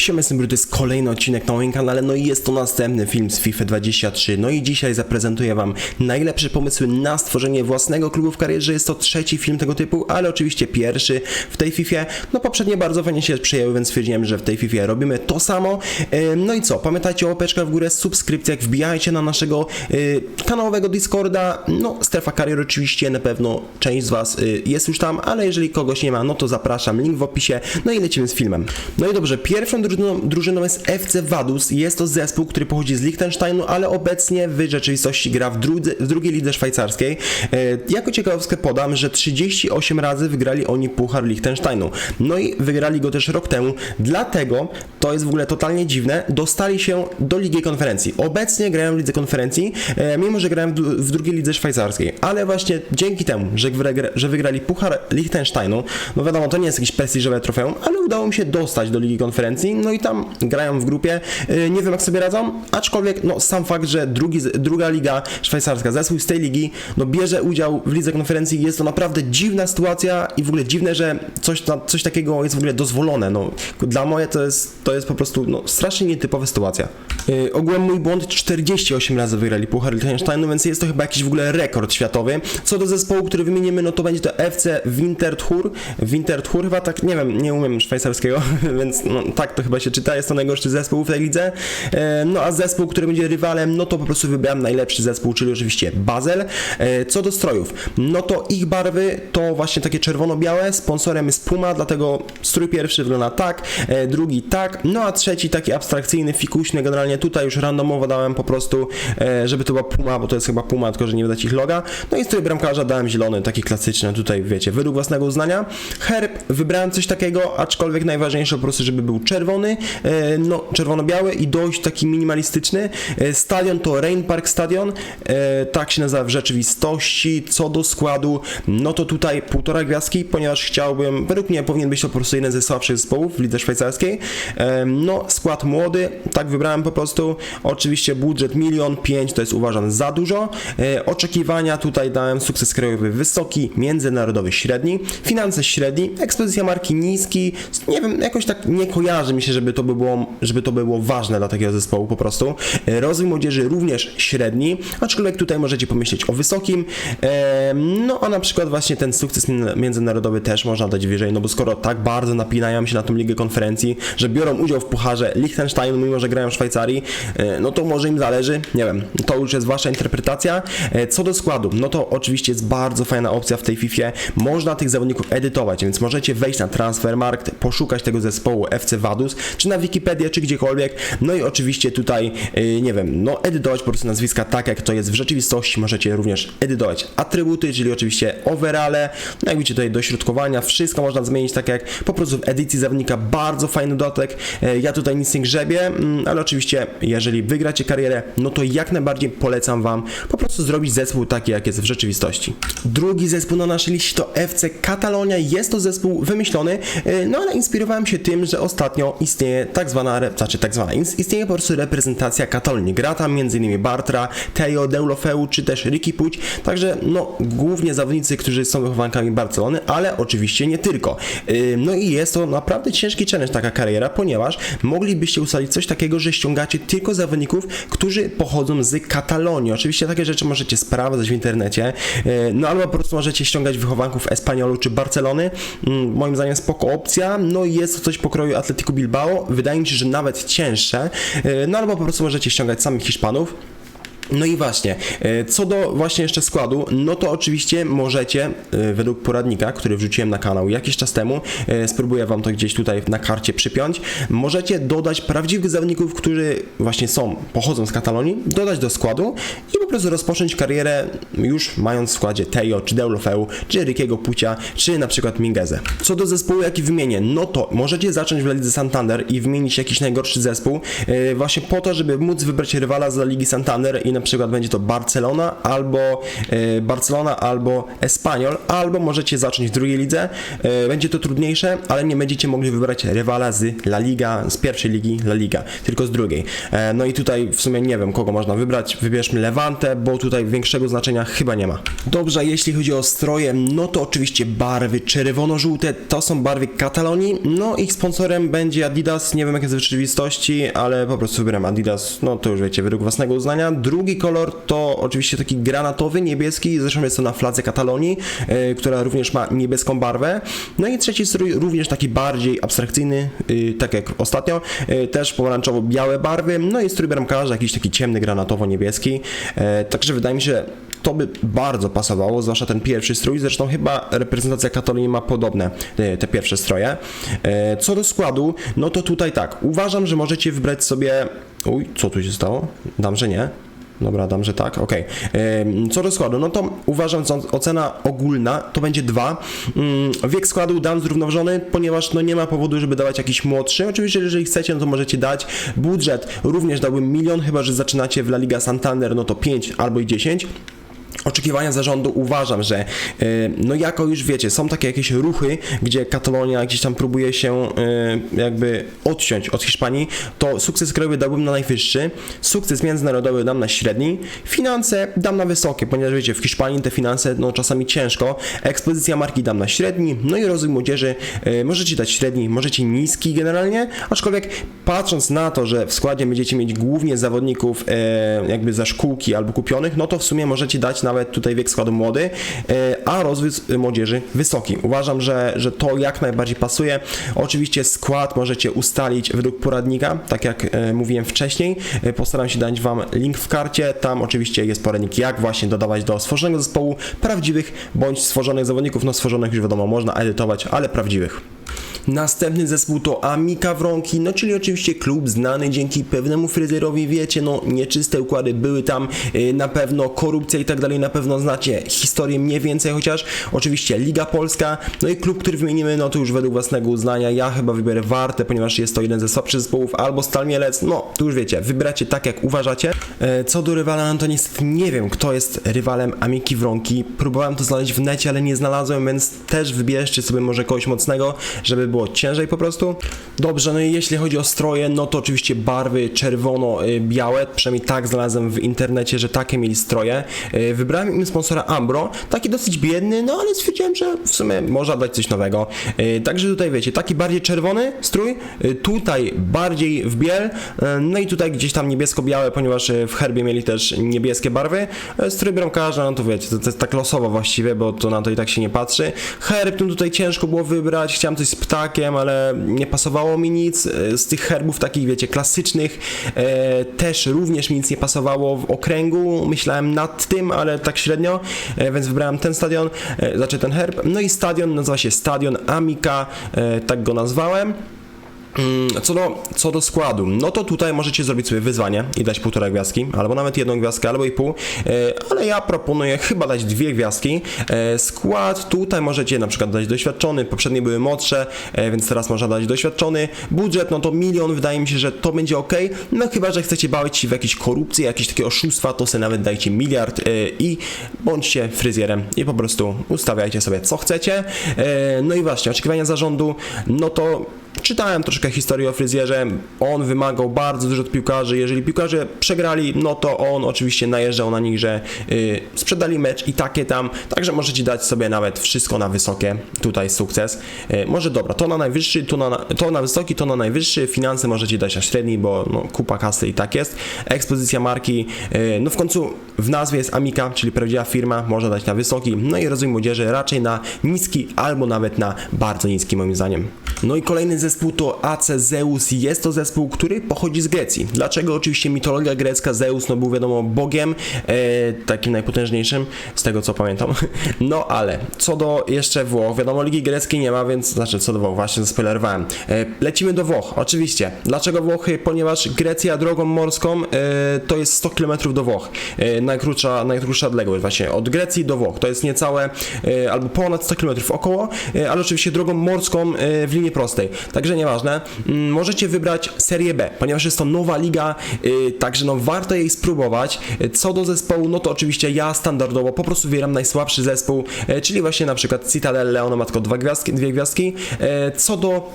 Siema, jestem to jest kolejny odcinek na moim kanale, no i jest to następny film z FIFA 23. No i dzisiaj zaprezentuję wam najlepsze pomysły na stworzenie własnego klubu w karierze. Jest to trzeci film tego typu, ale oczywiście pierwszy w tej FIFA. No poprzednie bardzo fajnie się przyjęły, więc stwierdziłem, że w tej FIFA robimy to samo. No i co, pamiętajcie o łapeczkach w górę, subskrypcjach, wbijajcie na naszego y, kanałowego Discorda. No, strefa kariery oczywiście, na pewno część z was y, jest już tam, ale jeżeli kogoś nie ma, no to zapraszam, link w opisie. No i lecimy z filmem. No i dobrze, pierwszą drużyną, drużyną jest FC Vaduz. Jest to zespół, który pochodzi z Liechtensteinu, ale obecnie w rzeczywistości gra w, drudze, w drugiej lidze szwajcarskiej. E, jako ciekawostkę podam, że 38 razy wygrali oni Puchar Liechtensteinu. No i wygrali go też rok temu, dlatego to jest w ogóle totalnie dziwne, dostali się do Ligi Konferencji. Obecnie grają w Lidze Konferencji, e, mimo że grają w, w drugiej lidze szwajcarskiej, ale właśnie dzięki temu, że, że wygrali Puchar Liechtensteinu, no wiadomo, to nie jest jakieś prestiżowe trofeum, ale udało mi się dostać do Ligi Konferencji, no i tam grają w grupie, e, nie wiem jak sobie radzą, aczkolwiek no sam fakt, że drugi, druga liga szwajcarska, zespół z tej ligi, no bierze udział w Lidze Konferencji, jest to naprawdę dziwna sytuacja i w ogóle dziwne, że coś, coś takiego jest w ogóle dozwolone, no dla moje to jest, to jest po prostu no, strasznie nietypowa sytuacja. Yy, ogółem mój błąd 48 razy wygrali Puchar Liechtensteinu, więc jest to chyba jakiś w ogóle rekord światowy. Co do zespołu, który wymienimy, no to będzie to FC Winterthur. Winterthur chyba tak, nie wiem, nie umiem szwajcarskiego, więc no, tak to chyba się czyta, jest to najgorszy zespół w tej lidze. E, no a zespół, który będzie rywalem, no to po prostu wybrałem najlepszy zespół, czyli oczywiście Basel. E, co do strojów, no to ich barwy to właśnie takie czerwono-białe, sponsorem jest Puma, dlatego strój pierwszy wygląda tak, e, drugi tak, no a trzeci taki abstrakcyjny, fikuśny, generalnie tutaj już randomowo dałem po prostu, żeby to była Puma, bo to jest chyba Puma, tylko że nie widać ich loga. No i strój bramkarza dałem zielony, taki klasyczny, tutaj wiecie, według własnego uznania. Herb wybrałem coś takiego, aczkolwiek najważniejsze po prostu, żeby był czerwony, e, no czerwono-biały i dość taki minimalistyczny. E, Stadion to Rain Park Stadion, e, tak się nazywa w rzeczywistości. Co do składu, no to tutaj półtora gwiazdki, ponieważ chciałbym, według mnie powinien być to po prostu jeden ze słabszych zespołów w lidze szwajcarskiej. No, skład młody, tak wybrałem po prostu. Oczywiście budżet milion pięć to jest uważam za dużo. Oczekiwania tutaj dałem sukces krajowy wysoki, międzynarodowy średni, finanse średni, ekspozycja marki niski. Nie wiem, jakoś tak nie kojarzy mi się, żeby to by było, żeby to by było ważne dla takiego zespołu po prostu. E, Rozwój młodzieży również średni, aczkolwiek tutaj możecie pomyśleć o wysokim. E, No a na przykład właśnie ten sukces między- międzynarodowy też można dać wyżej, no bo skoro tak bardzo napinają się na tą ligę konferencji, że biorą udział w pucharze Liechtensteinu, mimo że grają w Szwajcarii, e, no to może im zależy, nie wiem, to już jest wasza interpretacja. Co do składu, no to oczywiście jest bardzo fajna opcja w tej FIFA, można tych zawodników edytować, więc możecie wejść na Transfermarkt, poszukać tego zespołu FC Vaduz, czy na Wikipedię, czy gdziekolwiek, no i oczywiście tutaj, e, nie wiem, no edytować po prostu nazwiska tak, jak to jest w rzeczywistości, możecie również edytować atrybuty, czyli oczywiście overale, no jak widzicie tutaj dośrodkowania, wszystko można zmienić tak jak po prostu w edycji zawodnika, bardzo fajny dodatek, E, ja tutaj nic nie grzebię, mm, ale oczywiście jeżeli wygracie karierę, no to jak najbardziej polecam wam po prostu zrobić zespół taki, jak jest w rzeczywistości. Drugi zespół na naszej liście to FC Catalonia, jest to zespół wymyślony, e, no ale inspirowałem się tym, że ostatnio istnieje tak zwana, znaczy tak zwana, istnieje po prostu reprezentacja Katalonii, gra tam m.in. Bartra, Teo, Deulofeu, czy też Ricky Puć, także no głównie zawodnicy, którzy są wychowankami Barcelony, ale oczywiście nie tylko. No i jest to naprawdę ciężki challenge taka kariera, ponieważ moglibyście ustalić coś takiego, że ściągacie tylko zawodników, którzy pochodzą z Katalonii. Oczywiście takie rzeczy możecie sprawdzać w internecie, yy, no albo po prostu możecie ściągać wychowanków Espaniolu czy Barcelony. Moim zdaniem spoko opcja, no i jest to coś pokroju Atletico Bilbao, wydaje mi się, że nawet cięższe, yy, no albo po prostu możecie ściągać samych Hiszpanów. No i właśnie, e, co do właśnie jeszcze składu, no to oczywiście możecie, e, według poradnika, który wrzuciłem na kanał jakiś czas temu, e, spróbuję wam to gdzieś tutaj na karcie przypiąć, możecie dodać prawdziwych zawodników, którzy właśnie są, pochodzą z Katalonii, dodać do składu i po prostu rozpocząć karierę już mając w składzie Teo, czy Deulofeu, czy Rikiego Pucia, czy na przykład Mingezę. Co do zespołu, jaki wymienię, no to możecie zacząć w Lidze Santander i wymienić jakiś najgorszy zespół, właśnie po to, żeby móc wybrać rywala z Ligi Santander i na na przykład będzie to Barcelona albo e, Barcelona albo Espanyol, albo możecie zacząć w drugiej lidze. E, będzie to trudniejsze, ale nie będziecie mogli wybrać rywala z La Liga, z pierwszej ligi La Liga, tylko z drugiej. E, no i tutaj w sumie nie wiem, kogo można wybrać. Wybierzmy Levante, bo tutaj większego znaczenia chyba nie ma. Dobrze, jeśli chodzi o stroje, no to oczywiście barwy czerwono-żółte to są barwy Katalonii. No ich sponsorem będzie Adidas, nie wiem jak jest w rzeczywistości, ale po prostu wybieram Adidas, no to już wiecie, według własnego uznania. Drugi kolor to oczywiście taki granatowy, niebieski, zresztą jest to na fladze Katalonii, e, która również ma niebieską barwę. No i trzeci strój również taki bardziej abstrakcyjny, y, tak jak ostatnio, y, też pomarańczowo-białe barwy, no i strój bramkarza jakiś taki ciemny, granatowo-niebieski. E, Także wydaje mi się, że to by bardzo pasowało, zwłaszcza ten pierwszy strój. Zresztą chyba reprezentacja Katalonii ma podobne te, pierwsze stroje. E, Co do składu, no to tutaj tak. Uważam, że możecie wybrać sobie. Uj, co tu się stało? Dam, że nie. Dobra, dam, że tak, okej. Ym, Co do składu, no to uważam, że ocena ogólna to będzie 2. Wiek składu dam zrównoważony, ponieważ no nie ma powodu, żeby dawać jakiś młodszy. Oczywiście, jeżeli chcecie, no to możecie dać. Budżet również dałbym milion, chyba że zaczynacie w La Liga Santander, no to 5 albo i 10 oczekiwania zarządu uważam, że y, no jako już wiecie, są takie jakieś ruchy, gdzie Katalonia gdzieś tam próbuje się y, jakby odciąć od Hiszpanii, to sukces krajowy dałbym na najwyższy, sukces międzynarodowy dam na średni, finanse dam na wysokie, ponieważ wiecie, w Hiszpanii te finanse no czasami ciężko, ekspozycja marki dam na średni, no i rozwój młodzieży y, możecie dać średni, możecie niski generalnie, aczkolwiek patrząc na to, że w składzie będziecie mieć głównie zawodników e, jakby za szkółki albo kupionych, no to w sumie możecie dać nawet tutaj wiek składu młody, e, a rozwój młodzieży wysoki. Uważam, że, że to jak najbardziej pasuje. Oczywiście skład możecie ustalić według poradnika, tak jak e, mówiłem wcześniej. E, Postaram się dać Wam link w karcie. Tam oczywiście jest poradnik, jak właśnie dodawać do stworzonego zespołu prawdziwych bądź stworzonych zawodników. No stworzonych już wiadomo, można edytować, ale prawdziwych. Następny zespół to Amika Wronki, no czyli oczywiście klub znany dzięki pewnemu fryzjerowi, wiecie, no nieczyste układy były tam, yy, na pewno korupcja i tak dalej, na pewno znacie historię mniej więcej, chociaż oczywiście Liga Polska, no i klub, który wymienimy, no to już według własnego uznania, ja chyba wybiorę Wartę, ponieważ jest to jeden ze słabszych zespołów, albo Stal Mielec, no tu już wiecie, wybracie tak jak uważacie. E, Co do rywala, no to niestety nie wiem, kto jest rywalem Amiki Wronki, próbowałem to znaleźć w necie, ale nie znalazłem, więc też wybierzcie sobie może kogoś mocnego, żeby było ciężej po prostu. Dobrze, no i jeśli chodzi o stroje, no to oczywiście barwy czerwono-białe, przynajmniej tak znalazłem w internecie, że takie mieli stroje. Y, Wybrałem im sponsora Ambro, taki dosyć biedny, no ale stwierdziłem, że w sumie można dać coś nowego. Y, Także tutaj wiecie, taki bardziej czerwony strój, y, tutaj bardziej w biel, no i tutaj gdzieś tam niebiesko-białe, ponieważ w herbie mieli też niebieskie barwy. Strój bramkarza, no to wiecie, to, to jest tak losowo właściwie, bo to na to i tak się nie patrzy. Herb, no tutaj ciężko było wybrać, chciałem coś z ale nie pasowało mi nic. E, Z tych herbów takich, wiecie, klasycznych e, też również mi nic nie pasowało w okręgu. Myślałem nad tym, ale tak średnio, e, więc wybrałem ten stadion, e, znaczy ten herb. No i stadion nazywa się Stadion Amika, e, tak go nazwałem. Mm, Co do, co do składu, no to tutaj możecie zrobić sobie wyzwanie i dać półtora gwiazdki, albo nawet jedną gwiazdkę, albo i pół, e, ale ja proponuję chyba dać dwie gwiazdki. E, Skład tutaj możecie na przykład dać doświadczony, poprzednie były młodsze, e, więc teraz można dać doświadczony. Budżet, no to milion, wydaje mi się, że to będzie ok. No chyba, że chcecie bawić się w jakieś korupcje, jakieś takie oszustwa, to sobie nawet dajcie miliard i bądźcie fryzjerem i po prostu ustawiajcie sobie co chcecie. No i właśnie, oczekiwania zarządu, no to Czytałem troszkę historię o fryzjerze. On wymagał bardzo dużo od piłkarzy. Jeżeli piłkarze przegrali, no to on oczywiście najeżdżał na nich, że y, sprzedali mecz i takie tam. Także możecie dać sobie nawet wszystko na wysokie. Tutaj sukces. Y, może dobra, to na najwyższy, to na, to na wysoki, to na najwyższy. Finanse możecie dać na średni, bo no, kupa kasy i tak jest. Ekspozycja marki. Y, no w końcu w nazwie jest Amika, czyli prawdziwa firma. Można dać na wysoki. No i rozwój młodzieży raczej na niski albo nawet na bardzo niski moim zdaniem. No i kolejny zespół to AC Zeus. Jest to zespół, który pochodzi z Grecji. Dlaczego? Oczywiście mitologia grecka Zeus no był wiadomo bogiem, e, takim najpotężniejszym, z tego co pamiętam. No ale co do jeszcze Włoch, wiadomo Ligi Greckiej nie ma, więc znaczy co do Włoch, właśnie zaspoilerowałem. E, lecimy do Włoch, oczywiście. Dlaczego Włochy? Ponieważ Grecja drogą morską e, to jest 100 km do Włoch. E, najkrótsza, najkrótsza odległość właśnie od Grecji do Włoch. To jest niecałe e, albo ponad 100 km około, e, ale oczywiście drogą morską e, w linii prostej. Także nieważne. Mm, Możecie wybrać serię B, ponieważ jest to nowa liga, y, także no warto jej spróbować. Y, Co do zespołu, no to oczywiście ja standardowo po prostu wybieram najsłabszy zespół, y, czyli właśnie na przykład Citadel Leon ma tylko dwa gwiazdki, dwie gwiazdki. Co do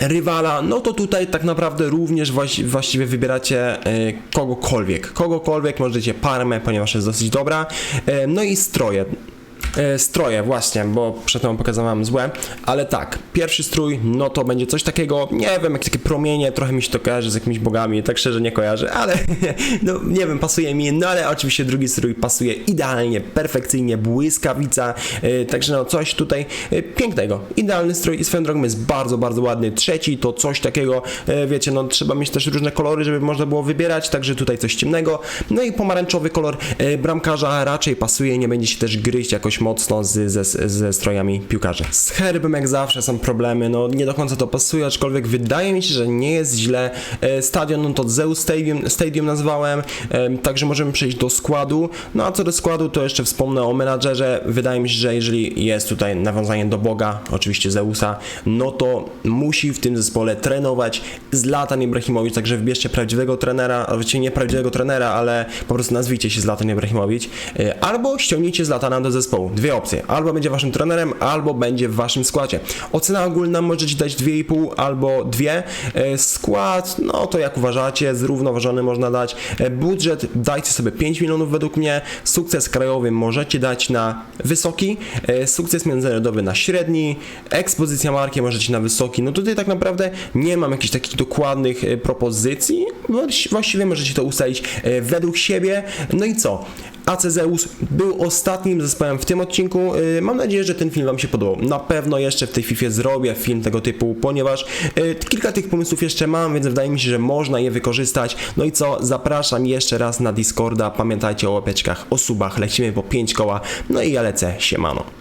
rywala, no to tutaj tak naprawdę również właś, właściwie wybieracie kogokolwiek. Kogokolwiek, możecie Parmę, ponieważ jest dosyć dobra. No i stroje. E, Stroje, właśnie, bo przedtem pokazałem złe, ale tak, pierwszy strój, no to będzie coś takiego, nie wiem, jakieś takie promienie, trochę mi się to kojarzy z jakimiś bogami, tak szczerze nie kojarzę, ale no nie wiem, pasuje mi, no ale oczywiście drugi strój pasuje idealnie, perfekcyjnie, błyskawica, e, także no coś tutaj e, pięknego, idealny strój i swoją drogą jest bardzo, bardzo ładny. Trzeci to coś takiego, e, wiecie, no trzeba mieć też różne kolory, żeby można było wybierać, także tutaj coś ciemnego, no i pomarańczowy kolor e, bramkarza raczej pasuje, nie będzie się też gryźć jakoś mocno z, ze, ze strojami piłkarzy. Z herbem jak zawsze są problemy, no nie do końca to pasuje, aczkolwiek wydaje mi się, że nie jest źle. E, Stadion, no to Zeus Stadium, Stadium nazwałem, także możemy przejść do składu. No a co do składu, to jeszcze wspomnę o menadżerze. Wydaje mi się, że jeżeli jest tutaj nawiązanie do Boga, oczywiście Zeusa, no to musi w tym zespole trenować Zlatan Ibrahimowicz, także wybierzcie prawdziwego trenera, a nie prawdziwego trenera, ale po prostu nazwijcie się Zlatan Ibrahimowicz, e, albo ściągnijcie Zlatana do zespołu. Dwie opcje. Albo będzie waszym trenerem, albo będzie w waszym składzie. Ocena ogólna możecie dać 2,5 albo 2. E, Skład, no to jak uważacie, zrównoważony można dać. E, Budżet dajcie sobie 5 milionów według mnie. Sukces krajowy możecie dać na wysoki. E, Sukces międzynarodowy na średni. Ekspozycja marki możecie na wysoki. No tutaj tak naprawdę nie mam jakichś takich dokładnych propozycji. Właś- Właściwie możecie to ustalić według siebie. No i co? AC Zeus był ostatnim zespołem w tym odcinku. Yy, Mam nadzieję, że ten film Wam się podobał. Na pewno jeszcze w tej FIFA zrobię film tego typu, ponieważ yy, kilka tych pomysłów jeszcze mam, więc wydaje mi się, że można je wykorzystać. No i co? Zapraszam jeszcze raz na Discorda. Pamiętajcie o łapeczkach, o subach. Lecimy po 5 koła. No i ja lecę. Siemano.